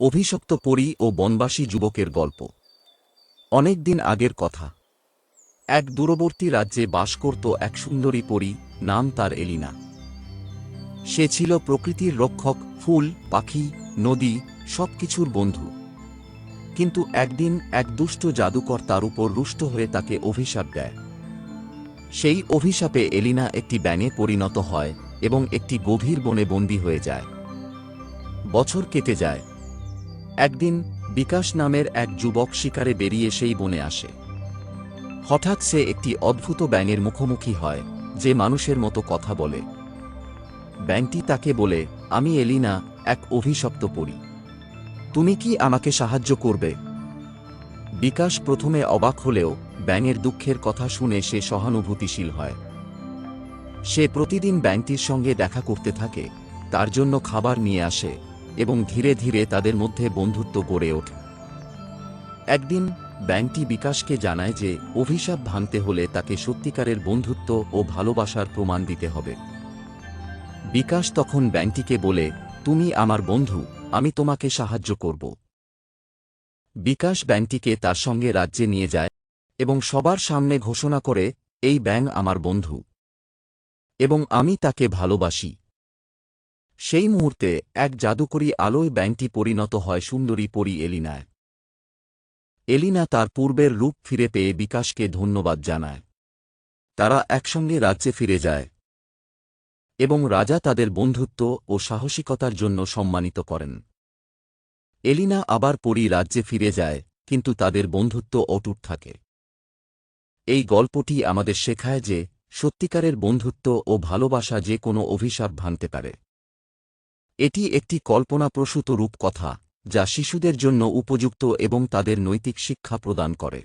অভিশপ্ত পরী ও বনবাসী যুবকের গল্প। অনেক দিন আগের কথা। এক দূরবর্তী রাজ্যে বাস করত এক সুন্দরী পরী, নাম তার এলিনা। সে ছিল প্রকৃতির রক্ষক, ফুল, পাখি, নদী, সবকিছুর বন্ধু। কিন্তু একদিন এক দুষ্ট জাদুকর তার উপর রুষ্ট হয়ে তাকে অভিশাপ দেয়। সেই অভিশাপে এলিনা একটি ব্যাঙে পরিণত হয় এবং একটি গভীর বনে বন্দী হয়ে যায়। বছর কেটে যায়। একদিন বিকাশ নামের এক যুবক শিকারে বেরিয়ে সেই বনে আসে। হঠাৎ সে একটি অদ্ভুত ব্যাঙের মুখোমুখি হয়, যে মানুষের মতো কথা বলে। ব্যাংটি তাকে বলে, আমি এলিনা, এক অভিশপ্ত পড়ি তুমি কি আমাকে সাহায্য করবে? বিকাশ প্রথমে অবাক হলেও ব্যাঙের দুঃখের কথা শুনে সে সহানুভূতিশীল হয়। সে প্রতিদিন ব্যাংকটির সঙ্গে দেখা করতে থাকে, তার জন্য খাবার নিয়ে আসে। এবং ধীরে ধীরে তাদের মধ্যে বন্ধুত্ব গড়ে ওঠে। একদিন ব্যাংকটি বিকাশকে জানায় যে অভিশাপ ভাঙতে হলে তাকে সত্যিকারের বন্ধুত্ব ও ভালোবাসার প্রমাণ দিতে হবে। বিকাশ তখন ব্যাংকটিকে বলে, তুমি আমার বন্ধু, আমি তোমাকে সাহায্য করব। বিকাশ ব্যাংকটিকে তার সঙ্গে রাজ্যে নিয়ে যায় এবং সবার সামনে ঘোষণা করে, এই ব্যাং আমার বন্ধু এবং আমি তাকে ভালোবাসি। সেই মুহূর্তে এক জাদুকরী আলোয় ব্যাংকটি পরিণত হয় সুন্দরী পরি এলিনায়। এলিনা তার পূর্বের রূপ ফিরে পেয়ে বিকাশকে ধন্যবাদ জানায়। তারা একসঙ্গে রাজ্যে ফিরে যায় এবং রাজা তাদের বন্ধুত্ব ও সাহসিকতার জন্য সম্মানিত করেন। এলিনা আবার পরি রাজ্যে ফিরে যায়, কিন্তু তাদের বন্ধুত্ব অটুট থাকে। এই গল্পটি আমাদের শেখায় যে সত্যিকারের বন্ধুত্ব ও ভালোবাসা যে কোনো অভিশাপ ভাঙতে পারে। এটি একটি কল্পনাপ্রসূত রূপকথা যা শিশুদের জন্য উপযুক্ত এবং তাদের নৈতিক শিক্ষা প্রদান করে।